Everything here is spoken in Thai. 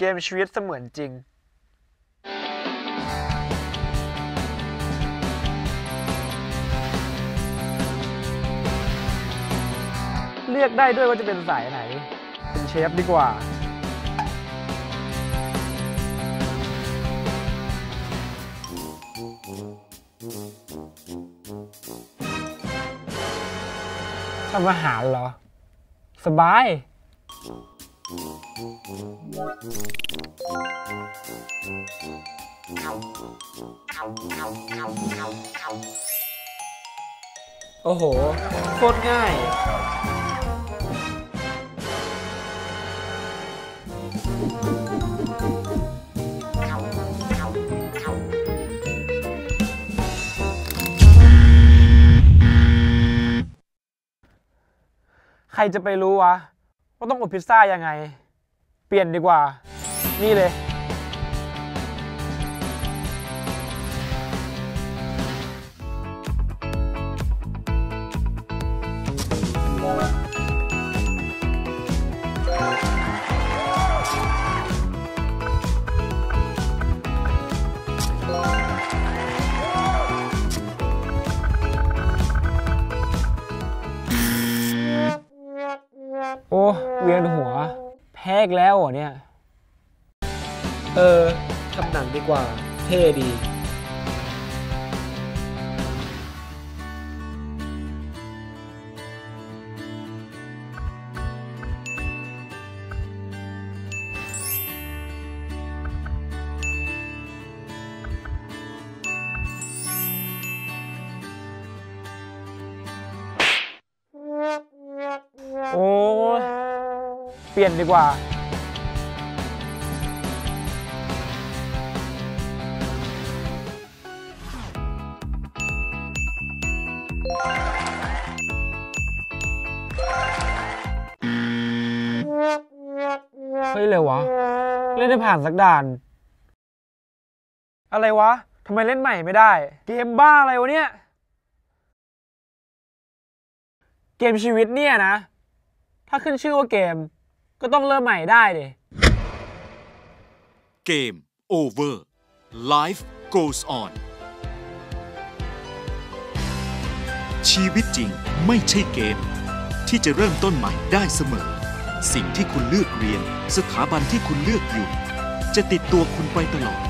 เกมชีวิตเสมือนจริง เลือกได้ด้วยว่าจะเป็นสายไหน เป็นเชฟดีกว่า ทำอาหารเหรอ สบาย โอ้โห โคตรง่าย ใครจะไปรู้วะ ว่าต้องอบพิซซ่ายังไง เปลี่ยนดีกว่า นี่เลย โอ้เวียนหัว แพ้อีกแล้วเหรอเนี่ย เออทำหนังดีกว่า เท่ดี ปลี่ยนดีกว่า เฮ้ยเลยวะ เล่นได้ผ่านสักด่าน อะไรวะทำไมเล่นใหม่ไม่ได้ เกมบ้าอะไรวะเนี่ย เกมชีวิตเนี่ยนะ ถ้าขึ้นชื่อว่าเกม ก็ต้องเริ่มใหม่ได้ดิเกม over life goes on ชีวิตจริงไม่ใช่เกม ที่จะเริ่มต้นใหม่ได้เสมอ สิ่งที่คุณเลือกเรียน สถาบันที่คุณเลือกอยู่ จะติดตัวคุณไปตลอด